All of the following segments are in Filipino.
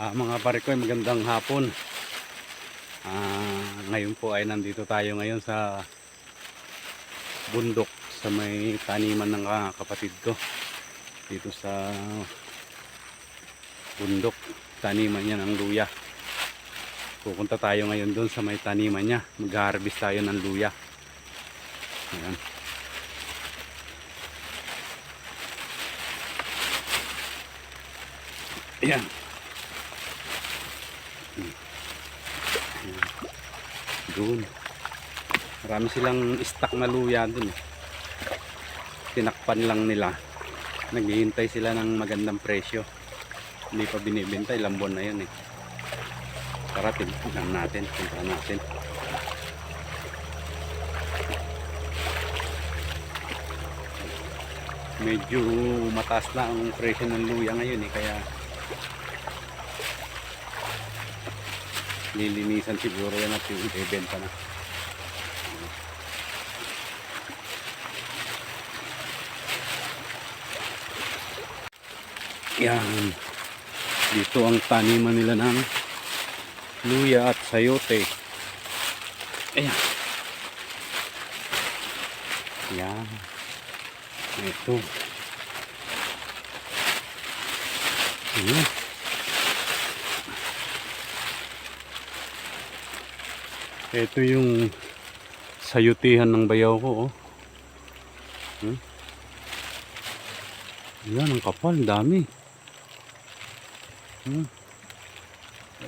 Ah, mga pare ko, magandang hapon. Ah, ngayon po ay nandito tayo ngayon sa bundok sa may taniman ng ka- kapatid ko. Dito sa bundok, taniman niya ng luya. Pupunta tayo ngayon doon sa may taniman niya. Mag-harvest tayo ng luya. Ayan. Ayan. Doon. Marami silang stock na luya dun. eh. Tinakpan lang nila. Naghihintay sila ng magandang presyo. Hindi pa binibenta. Ilang buwan na yun eh. Tara, tingnan natin. Tingnan natin. Medyo mataas na ang presyo ng luya ngayon eh. Kaya lilinisan siguro yan at yung ibebenta na. Yan. Dito ang taniman nila ng luya at sayote. Ayan. Yan. Ito. Ayan. Ito yung sayutihan ng bayaw ko, oh. Hmm? Yan, ang kapal, dami. Hmm.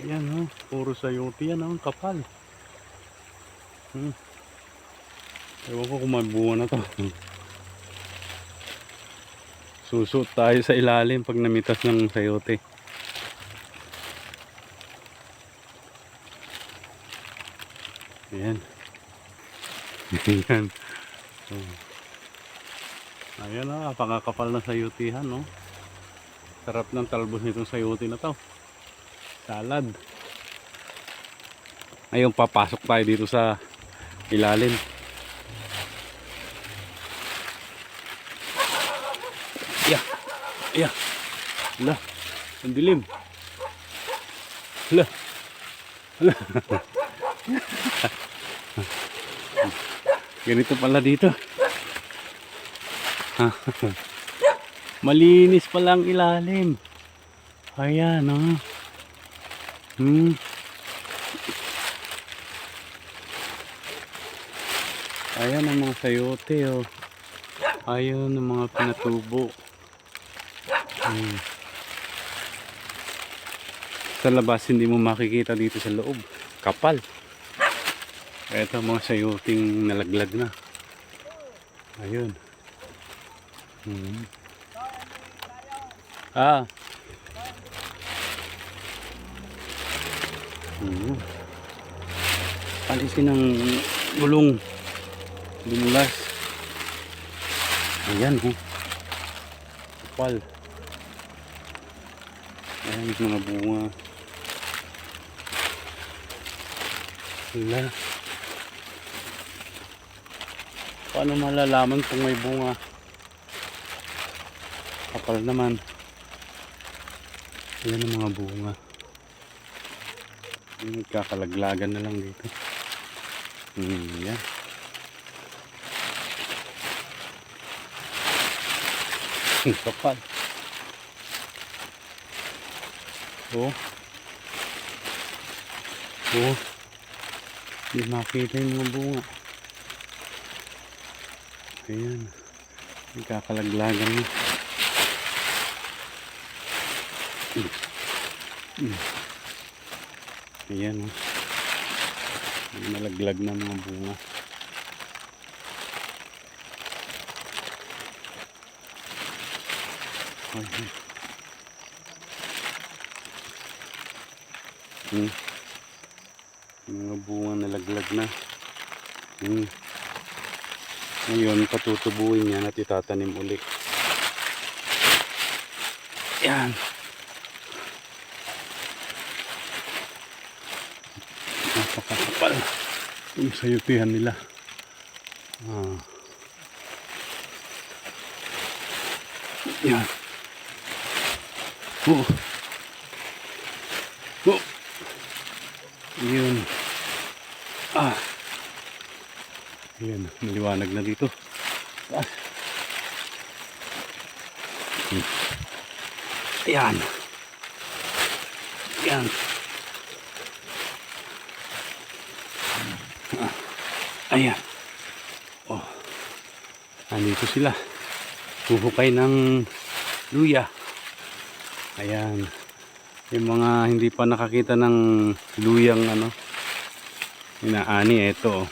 Ayan, oh. Puro sayuti yan, oh. Ang kapal. Hmm. Ewan ko kung may bunga na to. Susot tayo sa ilalim pag namitas ng sayote. Ayan. Ayan. Ayan na, napakakapal na sayutihan, no? Sarap ng talbos nitong sayuti na to. Salad. Ngayon, papasok tayo dito sa ilalim. Yeah. Yeah. Hala. Ang dilim. Hala. Hala. Ganito pala dito. Malinis pala ang ilalim. Ayan, oh. Hmm. Ayan ang mga sayote, oh. Ayan ang mga pinatubo. Hmm. Sa labas hindi mo makikita dito sa loob. Kapal. Ito mga sayoting nalaglag na. Ayun. Hmm. Ah. Hmm. Alisin ang gulong. Lumulas. Ayan, oh. Kapal. Ayan yung mga bunga. Wala. Paano malalaman kung may bunga? Kapal naman. Ayan ang mga bunga. Yung kakalaglagan na lang dito. Hmm, yan. Kapal. Oh. Oh. Hindi makita yung mga bunga. Ayan. Nagkakalaglagan na. Mm. Mm. Ayan o. May Nalaglag na mga bunga. Ayan. Hmm. Mga bunga nalaglag na. Hmm. Ngayon, patutubuin yan at itatanim ulit. Yan. Napakakapal. Yung sayutihan nila. Ah. Yan. Oh. Oh. Yun. Ah. Ayan, maliwanag na dito. Hmm. Ayan. Ayan. Ah. Ayan. Oh. Nandito sila. Huhukay ng luya. Ayan. Yung mga hindi pa nakakita ng luyang ano. Inaani, ito. oh.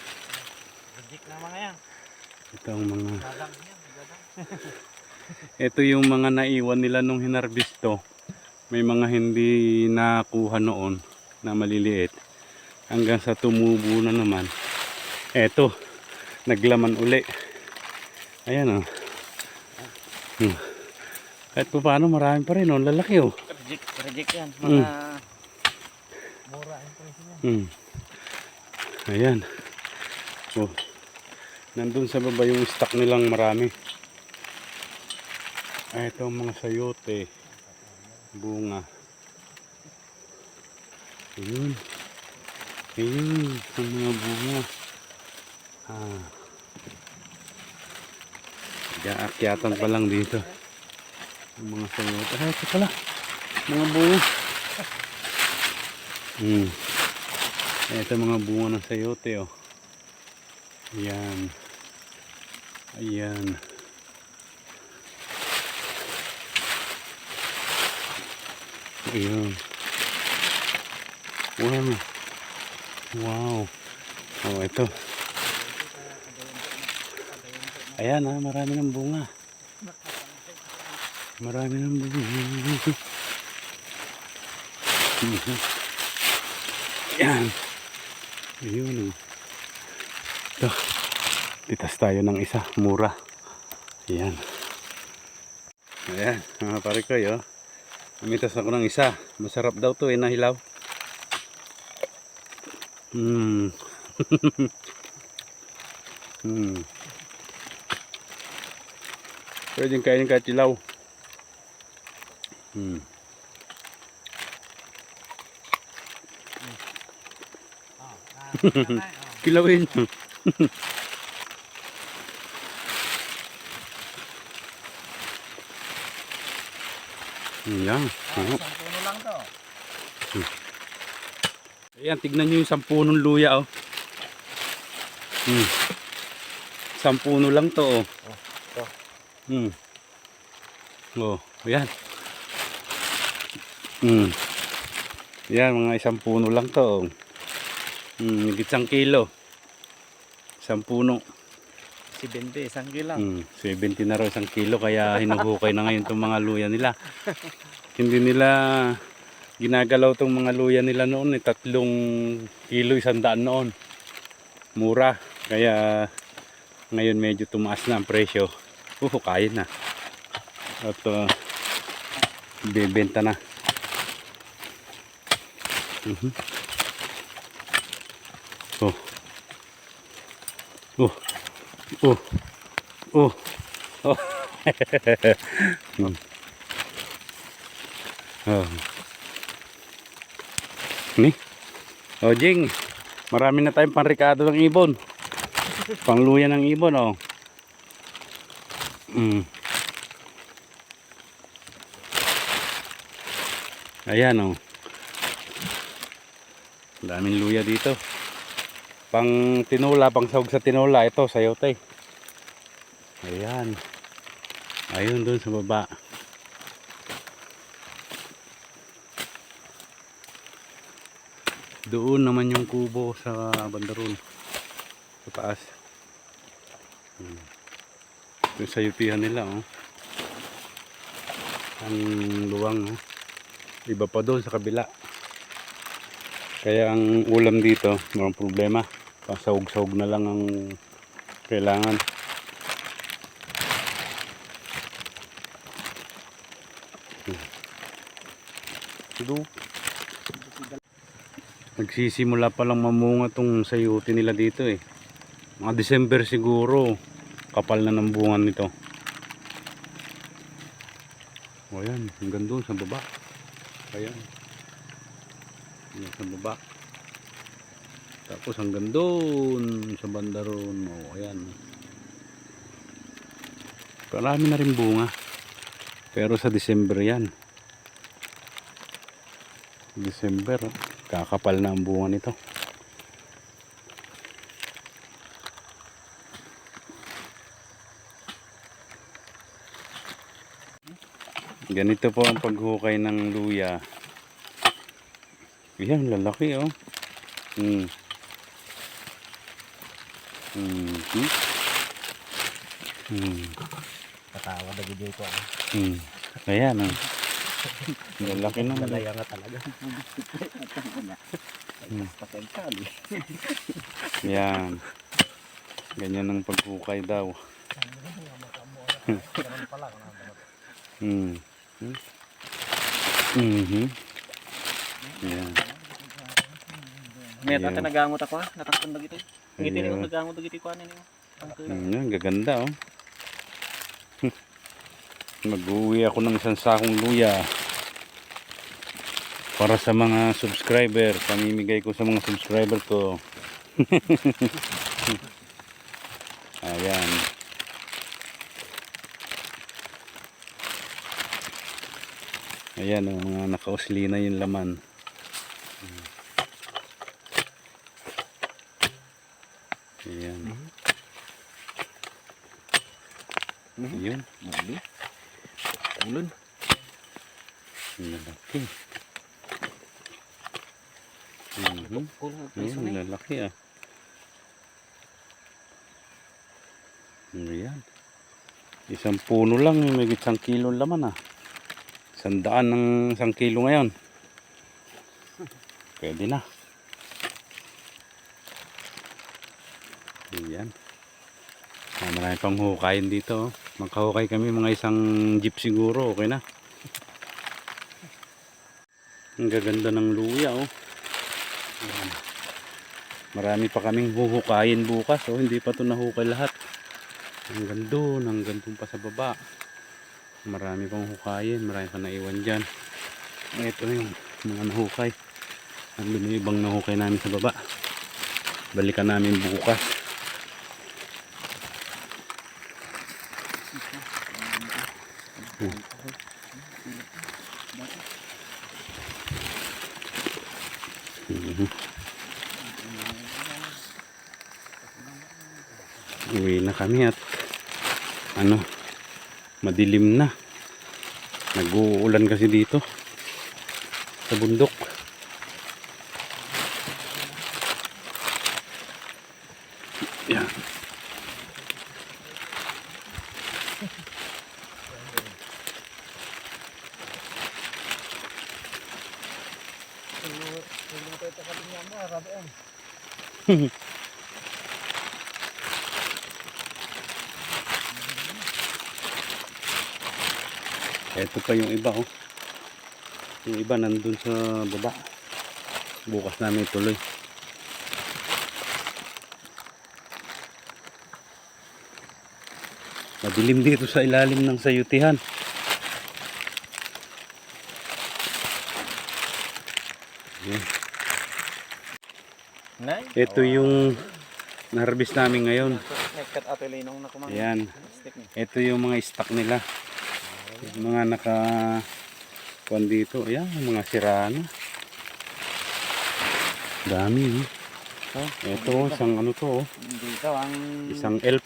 Reject na mga yan. Ito ang mga. Ito yung mga naiwan nila nung hinarbisto. May mga hindi nakuha noon na maliliit. Hanggang sa tumubo na naman. Eto, naglaman uli. Ayan o. Oh. Hmm. Kahit pa paano marami pa rin oh. Lalaki oh. Reject. Reject yan. Mga... Mm. Mura ang presyo yan. Hmm. Ayan. Oh. Nandun sa baba yung stock nilang marami. Ay, ito ang mga sayote. Bunga. Ayun. Ayun. Ang mga bunga. Ah. Gaakyatan pa lang dito. Ang mga sayote. Ay, ito pala. Mga bunga. Hmm. Ito mga bunga ng sayote oh. Ayan. Ayan. Ayan. Wow. Wow. Oh, ito. Ayan ah, marami ng bunga. Marami ng bunga. Mhm. Ayan. Ayun. oh. Ito. Titas tayo ng isa. Mura. Ayan. Ayan. Mga pare ko yo. Umitas ako ng isa. Masarap daw to eh. Nahilaw. Hmm. hmm. Pwedeng kainin kahit ilaw. Hmm. Oh, ah, ah, ah. Kilawin. Yan. Oo. isang puno lang to. Ayan, tignan nyo yung sampunong luya, oh. Hmm. Sampuno lang to, oh. Oh, ito. Hmm. Oh, ayan. Hmm. Yan, mga isang puno lang to, oh. Hmm, higit isang kilo. Isang puno. Si Bente, isang kilo. Hmm, 70 na raw isang kilo kaya hinuhukay na ngayon itong mga luya nila. Hindi nila ginagalaw itong mga luya nila noon eh, tatlong kilo isang daan noon. Mura. Kaya ngayon medyo tumaas na ang presyo. Huhukayin na. At uh, bebenta na. Mhm. Oh. Oh. Oh. Oh. Oh. Hmm. oh. Ni. Oh, Jing. Marami na tayong panrikado ng ibon. Pangluya ng ibon, oh. Mm. Ayan, oh. Daming luya dito. Pang tinola, pang sahog sa tinola. Ito, sayote. Ayan. Ayun doon sa baba. Doon naman yung kubo sa bandaron. Sa taas. Hmm. Yung sayutihan nila, oh. Ang luwang, oh. Iba pa doon sa kabila. Kaya ang ulam dito, walang problema. Pasahog-sahog na lang ang kailangan. Ito. Nagsisimula pa lang mamunga tong sayuti nila dito eh. Mga December siguro. Kapal na ng bunga nito. O yan, hanggang doon sa baba. Ayan. Yan sa baba. Tapos hanggang doon sa banda roon. O, ayan. Marami na rin bunga. Pero sa December yan. December, kakapal na ang bunga nito. Ganito po ang paghukay ng luya. Yan, lalaki oh. Hmm. Hmm. Hmm. Hmm. Katawa na gid ko. Hmm. Ayan oh. Lalaki na. Dalaya nga talaga. Hmm. Potential. Yan. Ganyan ang paghukay daw. Hmm. Hmm. Mhm. Yan. May Ayaw. ata nagangot ako ha. Natakpan na gito. Ngiti Ayaw. ni nagangot na gito ko ano niyo. Hmm, yan, gaganda oh. Mag-uwi ako ng isang sakong luya. Para sa mga subscriber. Pamimigay ko sa mga subscriber ko. Ayan. Ayan oh, mga nakausli na yung laman. Ayan. Ayun. Muli. Ulun. Ang lalaki. Mhm. Kulang Ayun, ang lalaki ah. Ayan. Isang puno lang, may isang kilo laman ah. Isang daan ng isang kilo ngayon. Pwede na. Ayan. Ah, marami pang hukayin dito. oh. Magkahukay kami mga isang jeep siguro. Okay na. Ang gaganda ng luya oh. Marami pa kaming huhukayin bukas. Oh. Hindi pa ito nahukay lahat. Hanggang doon, hanggang doon pa sa baba. Marami pang hukayin. Marami pa naiwan dyan. Ito na yung mga nahukay. Ang ibang nahukay namin sa baba. Balikan namin bukas. Mhm. Uwi na kami ano, madilim na. Nag-uulan kasi dito sa bundok. Yan. Ito pa yung iba oh. Yung iba nandun sa baba. Bukas namin tuloy. Madilim dito sa ilalim ng sayutihan. Ito yung narbis namin ngayon. Ayan. Ito yung mga stock nila. Yung mga naka kuan dito. Ayan, yung mga sirana. Dami, eh. Oh, Ito, isang ano to, oh. Dito ang isang elf.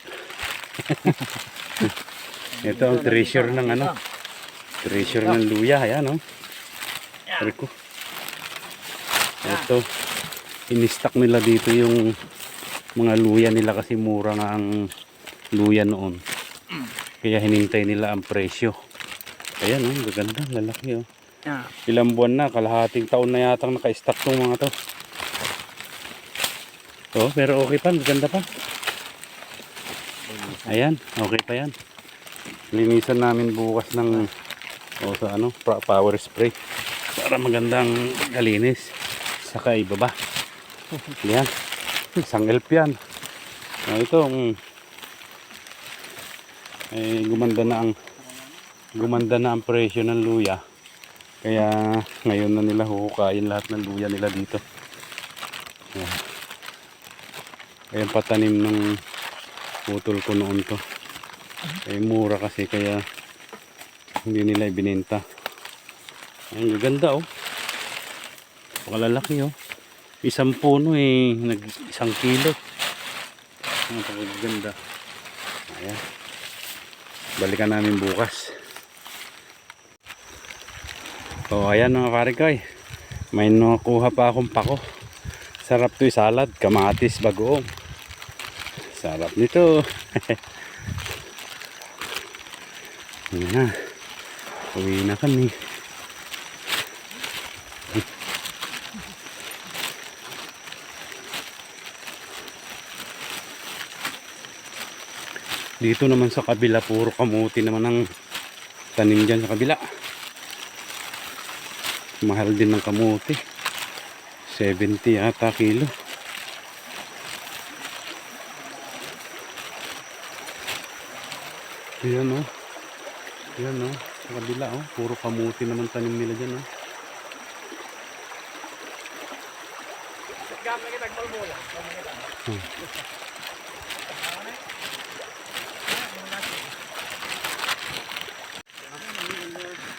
Ito ang treasure ng ano. Treasure ng luya, ayan, oh. Rico. Ito, in-stock nila dito yung mga luya nila kasi mura nga ang luya noon. Kaya hinintay nila ang presyo. Ayan, oh, gaganda, lalaki, oh. Ah, Ilang buwan na, kalahating taon na yatang naka-stock tong mga to. Oh, pero okay pa, maganda pa. Ayan, okay pa yan. Linisan namin bukas ng o sa ano, power spray para magandang kalinis. Saka ibaba. Yan. Isang elf yan. Ah, ito, mm, eh, gumanda na ang gumanda na ang presyo ng luya. Kaya ngayon na nila huhukayin lahat ng luya nila dito. Ayan patanim ng putol ko noon to. Eh mura kasi kaya hindi nila ibinenta. Ang ganda oh. Pakalalaki oh. Isang puno eh, nag isang kilo. Ang ganda. Ayan. Balikan namin bukas. So ayan mga pare ko eh. May nakuha pa akong pako. Sarap to yung salad. Kamatis bagoong. Sarap nito. Ayan na. Uwi na kami. Dito naman sa kabila, puro kamuti naman ang tanim dyan sa kabila. Mahal din ng kamuti. 70 ata kilo. Yan o. Yan o. Sa kabila o. Puro kamuti naman tanim nila dyan o. Hmm.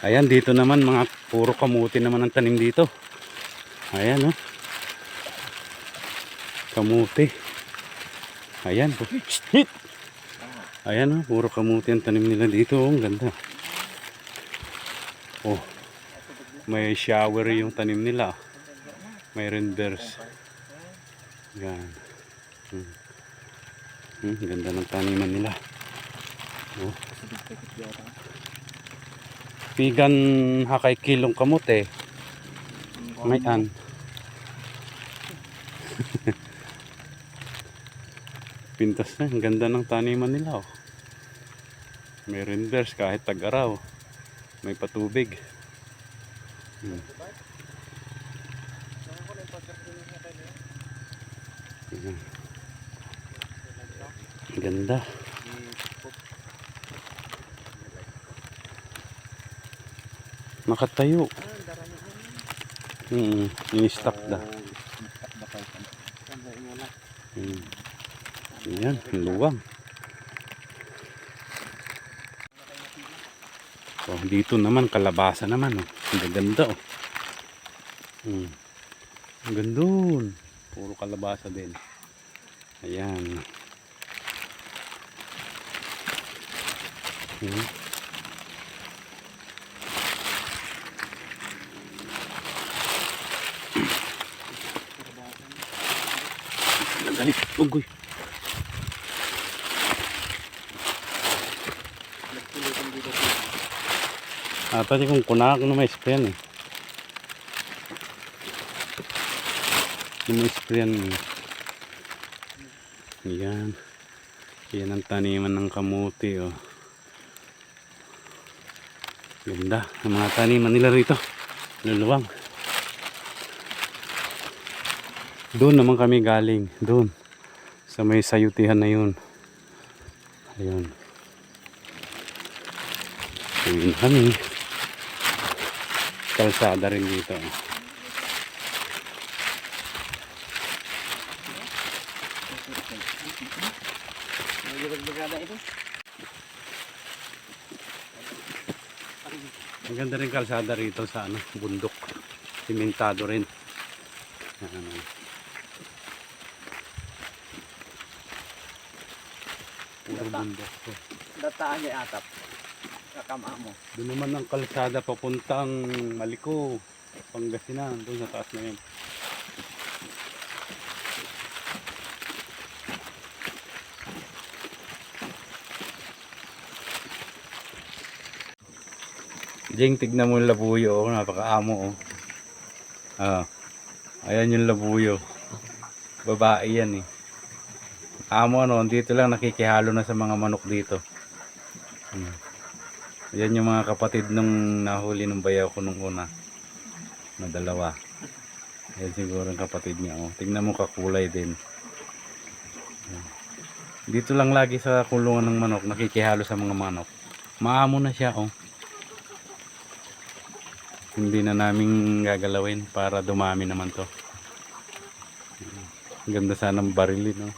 Ayan, dito naman mga puro kamuti naman ang tanim dito. Ayan, oh. Kamuti. Ayan. Hit! Ayan, oh. Puro kamuti ang tanim nila dito. Oh, ang ganda. Oh. May shower yung tanim nila. May renders. Yan. Hmm. Hmm, ganda ng taniman nila. Oh. Pigan hakay kilong kamote. May an. Pintas na. Ang ganda ng taniman nila. Oh. May renders kahit tag-araw. May patubig. Hmm. Ganda. Nakatayo. Hmm, ini-stock na. Ayan, ang luwang. Oh, dito naman, kalabasa naman. Oh. Ang gaganda. Oh. Hmm. Ang gandun. Puro kalabasa din. Ayan. Hmm. Ah, tadi kung kunak no may sprayan eh. Yung may sprayan eh. Yan. Yan ang taniman ng kamuti oh. Ganda. Ang mga taniman nila rito. Luluwang. Doon naman kami galing. Doon. Sa may sayutihan na yun. Ayun. Ayun kami. Kalsada rin dito. Ang ganda rin kalsada rito sa ano, bundok. Simentado rin. Ano. Puro bundok to. Dataan niya atap. Kakama mo. Doon naman ang kalsada papuntang Maliko, Pangasinan, doon sa taas na yun. Jeng, tignan mo yung labuyo, oh. napakaamo oh. Ah, ayan yung labuyo. Babae yan eh. Amo ano, dito lang nakikihalo na sa mga manok dito. Hmm. Yung mga kapatid nung nahuli ng bayaw ko nung una. Na dalawa. Yan siguro ang kapatid niya. Oh. Tingnan mo kakulay din. Yan. Dito lang lagi sa kulungan ng manok. Nakikihalo sa mga manok. Maamo na siya. Oh. hindi na namin gagalawin para dumami naman to. Ang ganda sana ng barili, no?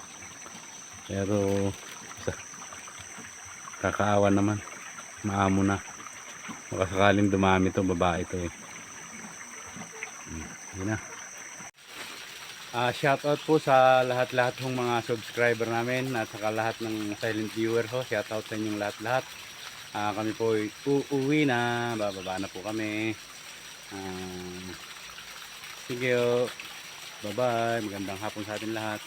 Pero, kakaawa naman. Maamo na. Baka sakaling dumami to, babae to eh. Hmm, Yun na. Ah, shoutout po sa lahat-lahat ng mga subscriber namin at saka lahat ng silent viewer ho. Shoutout sa inyong lahat-lahat. Ah, kami po uuwi na. Bababa na po kami. Ah, sige ho. Bye-bye. Magandang hapon sa atin lahat.